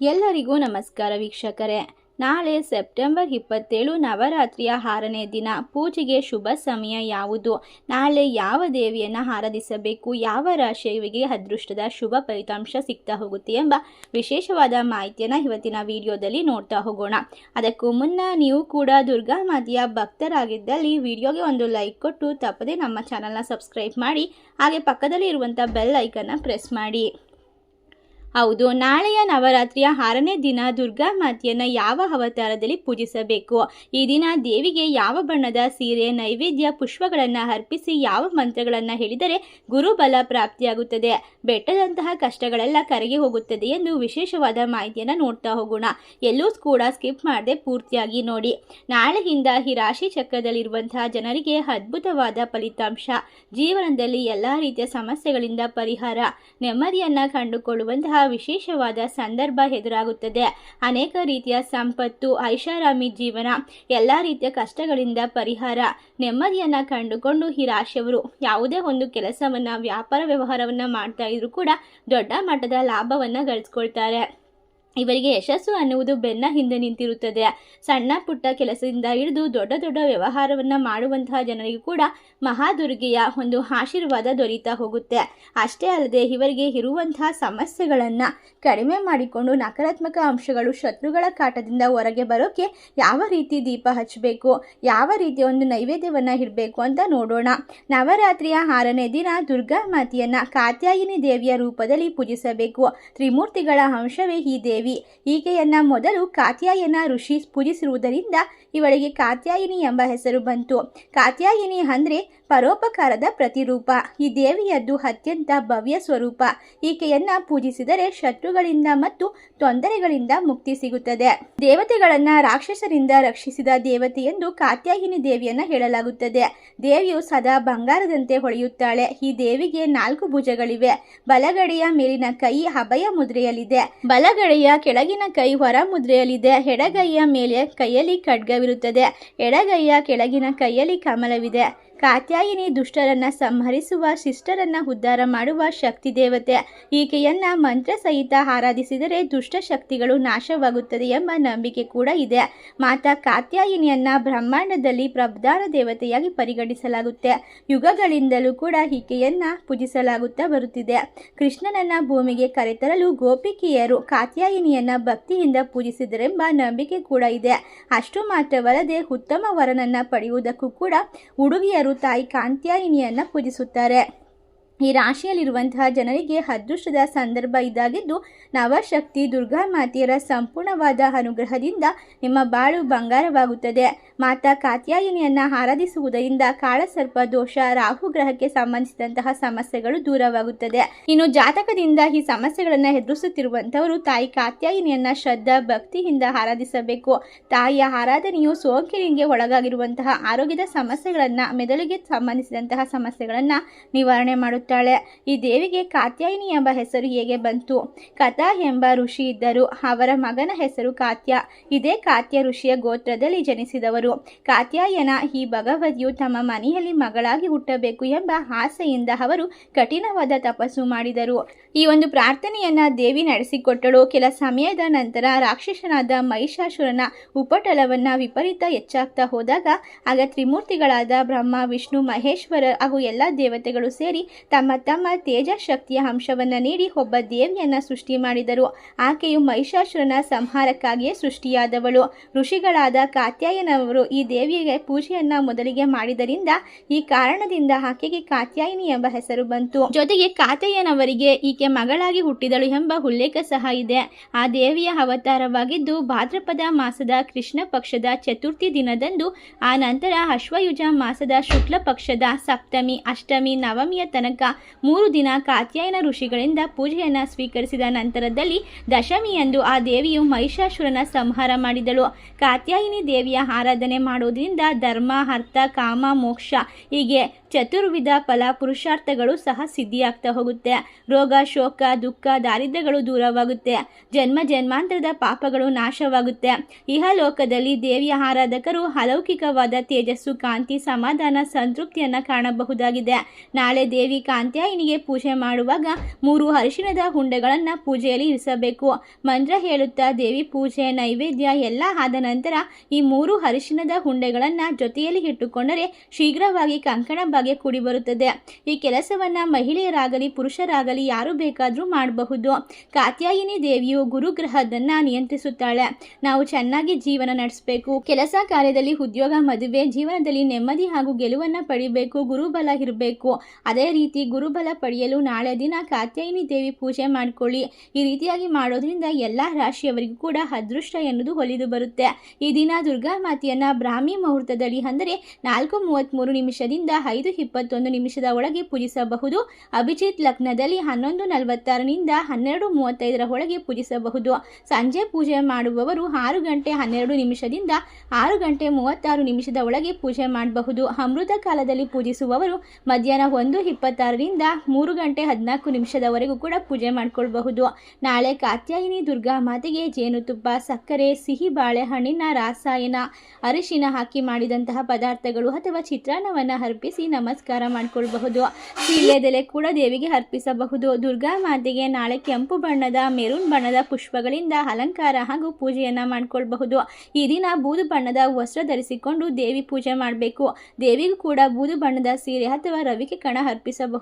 ಎಲ್ಲರಿಗೂ ನಮಸ್ಕಾರ ವೀಕ್ಷಕರೇ. ನಾಳೆ ಸೆಪ್ಟೆಂಬರ್ ಇಪ್ಪತ್ತೇಳು ನವರಾತ್ರಿಯ ಆರನೇ ದಿನ. ಪೂಜೆಗೆ ಶುಭ ಸಮಯ ಯಾವುದು? ನಾಳೆ ಯಾವ ದೇವಿಯನ್ನು ಆರಾಧಿಸಬೇಕು? ಯಾವ ರಾಶಿಯವರಿಗೆ ಅದೃಷ್ಟದ ಶುಭ ಫಲಿತಾಂಶ ಸಿಗ್ತಾ ಹೋಗುತ್ತೆ ಎಂಬ ವಿಶೇಷವಾದ ಮಾಹಿತಿಯನ್ನು ಇವತ್ತಿನ ವಿಡಿಯೋದಲ್ಲಿ ನೋಡ್ತಾ ಹೋಗೋಣ. ಅದಕ್ಕೂ ಮುನ್ನ ನೀವು ಕೂಡ ದುರ್ಗಾ ಮಾತೆಯ ಭಕ್ತರಾಗಿದ್ದಲ್ಲಿ ವಿಡಿಯೋಗೆ ಒಂದು ಲೈಕ್ ಕೊಟ್ಟು ತಪ್ಪದೆ ನಮ್ಮ ಚಾನಲ್ನ ಸಬ್ಸ್ಕ್ರೈಬ್ ಮಾಡಿ, ಹಾಗೆ ಪಕ್ಕದಲ್ಲಿ ಇರುವಂಥ ಬೆಲ್ ಐಕನ್ನ ಪ್ರೆಸ್ ಮಾಡಿ. ಹೌದು, ನಾಳೆಯ ನವರಾತ್ರಿಯ ಆರನೇ ದಿನ ದುರ್ಗಾ ಮಾತೆಯನ್ನು ಯಾವ ಅವತಾರದಲ್ಲಿ ಪೂಜಿಸಬೇಕು? ಈ ದಿನ ದೇವಿಗೆ ಯಾವ ಬಣ್ಣದ ಸೀರೆ, ನೈವೇದ್ಯ, ಪುಷ್ಪಗಳನ್ನು ಅರ್ಪಿಸಿ ಯಾವ ಮಂತ್ರಗಳನ್ನು ಹೇಳಿದರೆ ಗುರುಬಲ ಪ್ರಾಪ್ತಿಯಾಗುತ್ತದೆ? ಬೆಟ್ಟದಂತಹ ಕಷ್ಟಗಳೆಲ್ಲ ಕರಗಿ ಹೋಗುತ್ತದೆ ಎಂದು ವಿಶೇಷವಾದ ಮಾಹಿತಿಯನ್ನು ನೋಡ್ತಾ ಹೋಗೋಣ. ಎಲ್ಲೂ ಕೂಡ ಸ್ಕಿಪ್ ಮಾಡದೆ ಪೂರ್ತಿಯಾಗಿ ನೋಡಿ. ನಾಳೆಯಿಂದ ಈ ರಾಶಿ ಚಕ್ರದಲ್ಲಿರುವಂತಹ ಜನರಿಗೆ ಅದ್ಭುತವಾದ ಫಲಿತಾಂಶ. ಜೀವನದಲ್ಲಿ ಎಲ್ಲ ರೀತಿಯ ಸಮಸ್ಯೆಗಳಿಂದ ಪರಿಹಾರ, ನೆಮ್ಮದಿಯನ್ನು ಕಂಡುಕೊಳ್ಳುವಂತಹ ವಿಶೇಷವಾದ ಸಂದರ್ಭ ಎದುರಾಗುತ್ತದೆ. ಅನೇಕ ರೀತಿಯ ಸಂಪತ್ತು, ಐಷಾರಾಮಿ ಜೀವನ, ಎಲ್ಲ ರೀತಿಯ ಕಷ್ಟಗಳಿಂದ ಪರಿಹಾರ, ನೆಮ್ಮದಿಯನ್ನು ಕಂಡುಕೊಂಡು ಈ ರಾಶಿಯವರು ಯಾವುದೇ ಒಂದು ಕೆಲಸವನ್ನು, ವ್ಯಾಪಾರ ವ್ಯವಹಾರವನ್ನು ಮಾಡ್ತಾ ಇದ್ರು ಕೂಡ ದೊಡ್ಡ ಮಟ್ಟದ ಲಾಭವನ್ನು ಗಳಿಸ್ಕೊಳ್ತಾರೆ. ಇವರಿಗೆ ಯಶಸ್ಸು ಅನ್ನುವುದು ಬೆನ್ನ ಹಿಂದೆ ನಿಂತಿರುತ್ತದೆ. ಸಣ್ಣ ಪುಟ್ಟ ಕೆಲಸದಿಂದ ಹಿಡಿದು ದೊಡ್ಡ ದೊಡ್ಡ ವ್ಯವಹಾರವನ್ನು ಮಾಡುವಂತಹ ಜನರಿಗೂ ಕೂಡ ಮಹಾದುರ್ಗೆಯ ಒಂದು ಆಶೀರ್ವಾದ ದೊರೀತಾ ಹೋಗುತ್ತೆ. ಅಷ್ಟೇ ಅಲ್ಲದೆ ಇವರಿಗೆ ಇರುವಂತಹ ಸಮಸ್ಯೆಗಳನ್ನು ಕಡಿಮೆ ಮಾಡಿಕೊಂಡು ನಕಾರಾತ್ಮಕ ಅಂಶಗಳು ಶತ್ರುಗಳ ಕಾಟದಿಂದ ಹೊರಗೆ ಬರೋಕ್ಕೆ ಯಾವ ರೀತಿ ದೀಪ ಹಚ್ಚಬೇಕು? ಯಾವ ರೀತಿಯ ಒಂದು ನೈವೇದ್ಯವನ್ನು ಇಡಬೇಕು ಅಂತ ನೋಡೋಣ. ನವರಾತ್ರಿಯ ಆರನೇ ದಿನ ದುರ್ಗಾ ಮಾತೆಯನ್ನು ಕಾತ್ಯಾಯಿನಿ ದೇವಿಯ ರೂಪದಲ್ಲಿ ಪೂಜಿಸಬೇಕು. ತ್ರಿಮೂರ್ತಿಗಳ ಅಂಶವೇ ಈ ದೇವಿ. ಈಕೆಯನ್ನ ಮೊದಲು ಕಾತ್ಯಾಯನ ಋಷಿ ಪೂಜಿಸಿರುವುದರಿಂದ ಇವಳಿಗೆ ಕಾತ್ಯಾಯಿನಿ ಎಂಬ ಹೆಸರು ಬಂತು. ಕಾತ್ಯಾಯಿನಿ ಅಂದರೆ ಪರೋಪಕಾರದ ಪ್ರತಿರೂಪ. ಈ ದೇವಿಯದ್ದು ಅತ್ಯಂತ ಭವ್ಯ ಸ್ವರೂಪ. ಈಕೆಯನ್ನ ಪೂಜಿಸಿದರೆ ಶತ್ರುಗಳಿಂದ ಮತ್ತು ತೊಂದರೆಗಳಿಂದ ಮುಕ್ತಿ ಸಿಗುತ್ತದೆ. ದೇವತೆಗಳನ್ನ ರಾಕ್ಷಸರಿಂದ ರಕ್ಷಿಸಿದ ದೇವತೆ ಎಂದು ಕಾತ್ಯಾಯಿನಿ ದೇವಿಯನ್ನ ಹೇಳಲಾಗುತ್ತದೆ. ದೇವಿಯು ಸದಾ ಬಂಗಾರದಂತೆ ಹೊಳೆಯುತ್ತಾಳೆ. ಈ ದೇವಿಗೆ ನಾಲ್ಕು ಭುಜಗಳಿವೆ. ಬಲಗಡೆಯ ಮೇಲಿನ ಕೈ ಅಭಯ ಮುದ್ರೆಯಲ್ಲಿದೆ. ಬಲಗಡೆಯ ಕೆಳಗಿನ ಕೈ ಹೊರ ಮುದ್ರೆಯಲ್ಲಿದೆ. ಎಡಗೈಯ ಮೇಲೆ ಕೈಯಲ್ಲಿ ಖಡ್ಗವಿರುತ್ತದೆ. ಎಡಗೈಯ ಕೆಳಗಿನ ಕೈಯಲ್ಲಿ ಕಮಲವಿದೆ. ಕಾತ್ಯಾಯಿನಿ ದುಷ್ಟರನ್ನ ಸಂಹರಿಸುವ, ಶಿಷ್ಟರನ್ನ ಉದ್ಧಾರ ಮಾಡುವ ಶಕ್ತಿ ದೇವತೆ. ಈಕೆಯನ್ನ ಮಂತ್ರ ಸಹಿತ ಆರಾಧಿಸಿದರೆ ದುಷ್ಟಶಕ್ತಿಗಳು ನಾಶವಾಗುತ್ತದೆ ಎಂಬ ನಂಬಿಕೆ ಕೂಡ ಇದೆ. ಮಾತಾ ಕಾತ್ಯಾಯಿನಿಯನ್ನ ಬ್ರಹ್ಮಾಂಡದಲ್ಲಿ ಪ್ರಧಾನ ದೇವತೆಯಾಗಿ ಪರಿಗಣಿಸಲಾಗುತ್ತೆ. ಯುಗಗಳಿಂದಲೂ ಕೂಡ ಈಕೆಯನ್ನ ಪೂಜಿಸಲಾಗುತ್ತಾ ಬರುತ್ತಿದೆ. ಕೃಷ್ಣನನ್ನ ಭೂಮಿಗೆ ಕರೆತರಲು ಗೋಪಿಕೆಯರು ಕಾತ್ಯಾಯಿನಿಯನ್ನ ಭಕ್ತಿಯಿಂದ ಪೂಜಿಸಿದರೆಂಬ ನಂಬಿಕೆ ಕೂಡ ಇದೆ. ಅಷ್ಟು ಮಾತ್ರವಲ್ಲದೆ ಉತ್ತಮ ವರನನ್ನ ಪಡೆಯುವುದಕ್ಕೂ ಕೂಡ ಹುಡುಗಿಯರು ತಾಯಿ ಕಾಂತ್ಯಾಯಿನಿಯನ್ನ ಪೂಜಿಸುತ್ತಾರೆ. ಈ ರಾಶಿಯಲ್ಲಿರುವಂತಹ ಜನರಿಗೆ ಅದೃಷ್ಟದ ಸಂದರ್ಭ ಇದಾಗಿದ್ದು, ನವಶಕ್ತಿ ದುರ್ಗಾ ಮಾತೆಯರ ಸಂಪೂರ್ಣವಾದ ಅನುಗ್ರಹದಿಂದ ನಿಮ್ಮ ಬಾಳು ಬಂಗಾರವಾಗುತ್ತದೆ. ಮಾತಾ ಕಾತ್ಯಾಯಿನಿಯನ್ನು ಆರಾಧಿಸುವುದರಿಂದ ಕಾಳಸರ್ಪ ದೋಷ, ರಾಹು ಗ್ರಹಕ್ಕೆ ಸಂಬಂಧಿಸಿದಂತಹ ಸಮಸ್ಯೆಗಳು ದೂರವಾಗುತ್ತದೆ. ಇನ್ನು ಜಾತಕದಿಂದ ಈ ಸಮಸ್ಯೆಗಳನ್ನು ಎದುರಿಸುತ್ತಿರುವಂತವರು ತಾಯಿ ಕಾತ್ಯಾಯಿನಿಯನ್ನ ಶ್ರದ್ಧಾ, ಭಕ್ತಿಯಿಂದ ಆರಾಧಿಸಬೇಕು. ತಾಯಿಯ ಆರಾಧನೆಯು ಸೋಂಕಿನಿಗೆ ಒಳಗಾಗಿರುವಂತಹ ಆರೋಗ್ಯದ ಸಮಸ್ಯೆಗಳನ್ನು, ಮೆದುಳಿಗೆ ಸಂಬಂಧಿಸಿದಂತಹ ಸಮಸ್ಯೆಗಳನ್ನು ನಿವಾರಣೆ ಈ ದೇವಿಗೆ ಕಾತ್ಯಾಯಿನಿ ಎಂಬ ಹೆಸರು ಹೇಗೆ ಬಂತು? ಕಥಾ ಎಂಬ ಋಷಿ ಇದ್ದರು. ಅವರ ಮಗನ ಹೆಸರು ಕಾತ್ಯ. ಇದೇ ಕಾತ್ಯ ಋಷಿಯ ಗೋತ್ರದಲ್ಲಿ ಜನಿಸಿದವರು. ಕಾತ್ಯಾಯನ ಈ ಭಗವತಿಯು ತಮ್ಮ ಮನೆಯಲ್ಲಿ ಮಗಳಾಗಿ ಹುಟ್ಟಬೇಕು ಎಂಬ ಆಸೆಯಿಂದ ಅವರು ಕಠಿಣವಾದ ತಪಸ್ಸು ಮಾಡಿದರು. ಈ ಒಂದು ಪ್ರಾರ್ಥನೆಯನ್ನ ದೇವಿ ನಡೆಸಿಕೊಟ್ಟಳು. ಕೆಲ ಸಮಯದ ನಂತರ ರಾಕ್ಷಸನಾದ ಮಹಿಷಾಸುರನ ಉಪಟಳವನ್ನ ವಿಪರೀತ ಹೆಚ್ಚಾಗ್ತಾ ಹೋದಾಗ, ಆಗ ತ್ರಿಮೂರ್ತಿಗಳಾದ ಬ್ರಹ್ಮ, ವಿಷ್ಣು, ಮಹೇಶ್ವರ ಹಾಗೂ ಎಲ್ಲ ದೇವತೆಗಳು ಸೇರಿ ತಮ್ಮ ತಮ್ಮ ತೇಜಶಕ್ತಿಯ ಅಂಶವನ್ನು ನೀಡಿ ಒಬ್ಬ ದೇವಿಯನ್ನು ಸೃಷ್ಟಿ ಮಾಡಿದರು. ಆಕೆಯು ಮಹಿಷಾಸುರನ ಸಂಹಾರಕ್ಕಾಗಿಯೇ ಸೃಷ್ಟಿಯಾದವಳು. ಋಷಿಗಳಾದ ಕಾತ್ಯಾಯನವರು ಈ ದೇವಿಗೆ ಪೂಜೆಯನ್ನ ಮೊದಲಿಗೆ ಮಾಡಿದರಿಂದ ಈ ಕಾರಣದಿಂದ ಆಕೆಗೆ ಕಾತ್ಯಾಯಿನಿ ಎಂಬ ಹೆಸರು ಬಂತು. ಜೊತೆಗೆ ಕಾತ್ಯಾಯನವರಿಗೆ ಈಕೆ ಮಗಳಾಗಿ ಹುಟ್ಟಿದಳು ಎಂಬ ಉಲ್ಲೇಖ ಸಹ ಇದೆ. ಆ ದೇವಿಯ ಅವತಾರವಾಗಿದ್ದು ಭಾದ್ರಪದ ಮಾಸದ ಕೃಷ್ಣ ಪಕ್ಷದ ಚತುರ್ಥಿ ದಿನದಂದು ಆ ನಂತರ ಅಶ್ವಯುಜ ಮಾಸದ ಶುಕ್ಲ ಪಕ್ಷದ ಸಪ್ತಮಿ, ಅಷ್ಟಮಿ, ನವಮಿಯ ತನಕ ಮೂರು ದಿನ ಕಾತ್ಯಾಯನ ಋಷಿಗಳಿಂದ ಪೂಜೆಯನ್ನು ಸ್ವೀಕರಿಸಿದ ನಂತರದಲ್ಲಿ ದಶಮಿಯಂದು ಆ ದೇವಿಯು ಮಹಿಷಾಸುರನ ಸಂಹಾರ ಮಾಡಿದಳು. ಕಾತ್ಯಾಯಿನಿ ದೇವಿಯ ಆರಾಧನೆ ಮಾಡುವುದರಿಂದ ಧರ್ಮ, ಅರ್ಥ, ಕಾಮ, ಮೋಕ್ಷ, ಹೀಗೆ ಚತುರ್ವಿಧ ಫಲ ಪುರುಷಾರ್ಥಗಳು ಸಹ ಸಿದ್ಧಿಯಾಗ್ತಾ ಹೋಗುತ್ತೆ. ರೋಗ, ಶೋಕ, ದುಃಖ, ದಾರಿದ್ರ್ಯಗಳು ದೂರವಾಗುತ್ತೆ. ಜನ್ಮ ಜನ್ಮಾಂತರದ ಪಾಪಗಳು ನಾಶವಾಗುತ್ತೆ. ಇಹಲೋಕದಲ್ಲಿ ದೇವಿಯ ಆರಾಧಕರು ಅಲೌಕಿಕವಾದ ತೇಜಸ್ಸು, ಕಾಂತಿ, ಸಮಾಧಾನ, ಸಂತೃಪ್ತಿಯನ್ನು ಕಾಣಬಹುದಾಗಿದೆ. ನಾಳೆ ದೇವಿ ಕಾಂತ್ಯಾಯಿನಿಗೆ ಪೂಜೆ ಮಾಡುವಾಗ ಮೂರು ಅರಿಶಿಣದ ಹುಂಡೆಗಳನ್ನು ಪೂಜೆಯಲ್ಲಿ ಇರಿಸಬೇಕು. ಮಂತ್ರ ಹೇಳುತ್ತಾ ದೇವಿ ಪೂಜೆ, ನೈವೇದ್ಯ ಎಲ್ಲ ಆದ ನಂತರ ಈ ಮೂರು ಅರಿಶಿಣದ ಹುಂಡೆಗಳನ್ನು ಜೊತೆಯಲ್ಲಿ ಇಟ್ಟುಕೊಂಡರೆ ಶೀಘ್ರವಾಗಿ ಕಂಕಣ ಭಾಗ್ಯ ಕೂಡಿ ಬರುತ್ತದೆ. ಈ ಕೆಲಸವನ್ನ ಮಹಿಳೆಯರಾಗಲಿ, ಪುರುಷರಾಗಲಿ ಯಾರು ಬೇಕಾದರೂ ಮಾಡಬಹುದು. ಕಾತ್ಯಾಯಿನಿ ದೇವಿಯು ಗುರುಗ್ರಹದನ್ನ ನಿಯಂತ್ರಿಸುತ್ತಾಳೆ. ನಾವು ಚೆನ್ನಾಗಿ ಜೀವನ ನಡೆಸಬೇಕು. ಕೆಲಸ ಕಾರ್ಯದಲ್ಲಿ ಉದ್ಯೋಗ, ಮದುವೆ, ಜೀವನದಲ್ಲಿ ನೆಮ್ಮದಿ ಹಾಗೂ ಗೆಲುವನ್ನ ಪಡಿಬೇಕು. ಗುರುಬಲ ಇರಬೇಕು. ಅದೇ ರೀತಿ ಗುರುಬಲ ಪಡೆಯಲು ನಾಳೆ ದಿನ ಕಾತ್ಯಾಯಿನಿ ದೇವಿ ಪೂಜೆ ಮಾಡಿಕೊಳ್ಳಿ. ಈ ರೀತಿಯಾಗಿ ಮಾಡೋದ್ರಿಂದ ಎಲ್ಲ ರಾಶಿಯವರಿಗೂ ಕೂಡ ಅದೃಷ್ಟ ಎನ್ನುವುದು ಹೊಲಿದು ಬರುತ್ತೆ. ಈ ದಿನ ದುರ್ಗಾ ಮಾತೆಯನ್ನ ಬ್ರಾಹ್ಮಿ ಮುಹೂರ್ತದಲ್ಲಿ ಅಂದರೆ ನಾಲ್ಕು ಮೂವತ್ತ್ಮೂರು ನಿಮಿಷದಿಂದ ಐದು ಇಪ್ಪತ್ತೊಂದು ನಿಮಿಷದ ಒಳಗೆ ಪೂಜಿಸಬಹುದು. ಅಭಿಜಿತ್ ಲಗ್ನದಲ್ಲಿ ಹನ್ನೊಂದು ನಲವತ್ತಾರರಿಂದ ಹನ್ನೆರಡು ಮೂವತ್ತೈದರ ಒಳಗೆ ಪೂಜಿಸಬಹುದು. ಸಂಜೆ ಪೂಜೆ ಮಾಡುವವರು ಆರು ಗಂಟೆ ಹನ್ನೆರಡು ನಿಮಿಷದಿಂದ ಆರು ಗಂಟೆ ಮೂವತ್ತಾರು ನಿಮಿಷದ ಒಳಗೆ ಪೂಜೆ ಮಾಡಬಹುದು. ಅಮೃತ ಕಾಲದಲ್ಲಿ ಪೂಜಿಸುವವರು ಮಧ್ಯಾಹ್ನ ಒಂದು ಇಪ್ಪತ್ತಾರರಿಂದ ಮೂರು ಗಂಟೆ ಹದಿನಾಲ್ಕು ನಿಮಿಷದವರೆಗೂ ಕೂಡ ಪೂಜೆ ಮಾಡಿಕೊಳ್ಬಹುದು. ನಾಳೆ ಕಾತ್ಯಾಯಿನಿ ದುರ್ಗಾ ಮಾತೆಗೆ ಜೇನುತುಪ್ಪ, ಸಕ್ಕರೆ, ಸಿಹಿ ಬಾಳೆಹಣ್ಣಿನ ರಾಸಾಯನ, ಅರಿಶಿನ ಹಾಕಿ ಮಾಡಿದಂತಹ ಪದಾರ್ಥಗಳು ಅಥವಾ ಚಿತ್ರಾನ್ನವನ್ನು ಅರ್ಪಿಸಿ ನಮಸ್ಕಾರ ಮಾಡಿಕೊಳ್ಬಹುದು. ಸೀಳೆದೆಲೆ ಕೂಡ ದೇವಿಗೆ ಅರ್ಪಿಸಬಹುದು. ದುರ್ಗಾ ಮಾತೆಗೆ ನಾಳೆ ಕೆಂಪು ಬಣ್ಣದ, ಮೆರೂನ್ ಬಣ್ಣದ ಪುಷ್ಪಗಳಿಂದ ಅಲಂಕಾರ ಹಾಗೂ ಪೂಜೆಯನ್ನು ಮಾಡಿಕೊಳ್ಬಹುದು. ಈ ದಿನ ಬೂದು ಬಣ್ಣದ ವಸ್ತ್ರ ಧರಿಸಿಕೊಂಡು ದೇವಿ ಪೂಜೆ ಮಾಡಬೇಕು. ದೇವಿಗೂ ಕೂಡ ಬೂದು ಬಣ್ಣದ ಸೀರೆ ಅಥವಾ ರವಿಕೆ ಕಣ ಅರ್ಪಿಸಬಹುದು.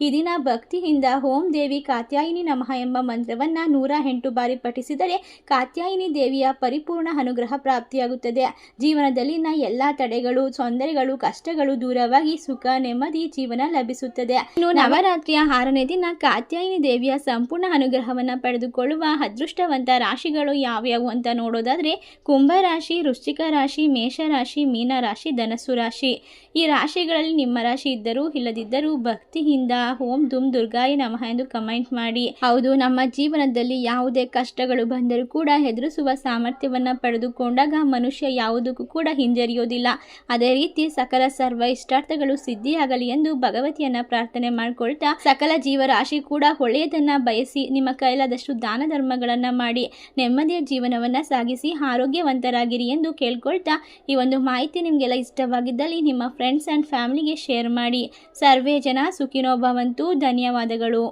ಈ ದಿನ ಭಕ್ತಿಯಿಂದ ಓಂ ದೇವಿ ಕಾತ್ಯಾಯಿನಿ ನಮಃ ಎಂಬ ಮಂತ್ರವನ್ನ ನೂರ ಎಂಟು ಬಾರಿ ಪಠಿಸಿದರೆ ಕಾತ್ಯಾಯಿನಿ ದೇವಿಯ ಪರಿಪೂರ್ಣ ಅನುಗ್ರಹ ಪ್ರಾಪ್ತಿಯಾಗುತ್ತದೆ. ಜೀವನದಲ್ಲಿನ ಎಲ್ಲ ತಡೆಗಳು ತೊಂದರೆಗಳು ಕಷ್ಟಗಳು ದೂರವಾಗಿ ಸುಖ, ನೆಮ್ಮದಿ, ಜೀವನ ಲಭಿಸುತ್ತದೆ. ಇನ್ನು ನವರಾತ್ರಿಯ ಆರನೇ ದಿನ ಕಾತ್ಯಾಯಿನಿ ದೇವಿಯ ಸಂಪೂರ್ಣ ಅನುಗ್ರಹವನ್ನು ಪಡೆದುಕೊಳ್ಳುವ ಅದೃಷ್ಟವಂತ ರಾಶಿಗಳು ಯಾವ್ಯಾವು ಅಂತ ನೋಡೋದಾದ್ರೆ ಕುಂಭ ರಾಶಿ, ವೃಶ್ಚಿಕ ರಾಶಿ ಮೇಷರಾಶಿ ಮೀನ ರಾಶಿ, ಧನಸ್ಸು ರಾಶಿ. ಈ ರಾಶಿಗಳಲ್ಲಿ ನಿಮ್ಮ ರಾಶಿ ಇದ್ದರೂ ಇಲ್ಲದಿದ್ದರೂ ಭಕ್ತಿಯಿಂದ, ಓಂ ದುಮ್ ದುರ್ಗಾಯ ನಮಃ ಎಂದು ಕಮೆಂಟ್ ಮಾಡಿ. ಹೌದು, ನಮ್ಮ ಜೀವನದಲ್ಲಿ ಯಾವುದೇ ಕಷ್ಟಗಳು ಬಂದರೂ ಕೂಡ ಹೆದರಿಸುವ ಸಾಮರ್ಥ್ಯವನ್ನ ಪಡೆದುಕೊಂಡಾಗ ಮನುಷ್ಯ ಯಾವುದಕ್ಕೂ ಕೂಡ ಹಿಂಜರಿಯೋದಿಲ್ಲ. ಅದೇ ರೀತಿ ಸಕಲ ಸರ್ವ ಇಷ್ಟಾರ್ಥಗಳು ಸಿದ್ಧಿಯಾಗಲಿ ಎಂದು ಭಗವತಿಯನ್ನ ಪ್ರಾರ್ಥನೆ ಮಾಡಿಕೊಳ್ತಾ ಸಕಲ ಜೀವರಾಶಿ ಕೂಡ ಒಳ್ಳೆಯದನ್ನ ಬಯಸಿ ನಿಮ್ಮ ಕೈಲಾದಷ್ಟು ದಾನ ಧರ್ಮಗಳನ್ನ ಮಾಡಿ ನೆಮ್ಮದಿಯ ಜೀವನವನ್ನ ಸಾಗಿಸಿ ಆರೋಗ್ಯವಂತರಾಗಿರಿ ಎಂದು ಕೇಳ್ಕೊಳ್ತಾ ಈ ಒಂದು ಮಾಹಿತಿ ನಿಮಗೆಲ್ಲ ಇಷ್ಟವಾಗಿದ್ದಲ್ಲಿ ನಿಮ್ಮ ಫ್ರೆಂಡ್ಸ್ ಅಂಡ್ ಫ್ಯಾಮಿಲಿಗೆ ಶೇರ್ ಮಾಡಿ. ಸರ್ವೇ ಜನ ಸುಖಿನೋ ಭವಂತು ಧನ್ಯವಾದಗಳು.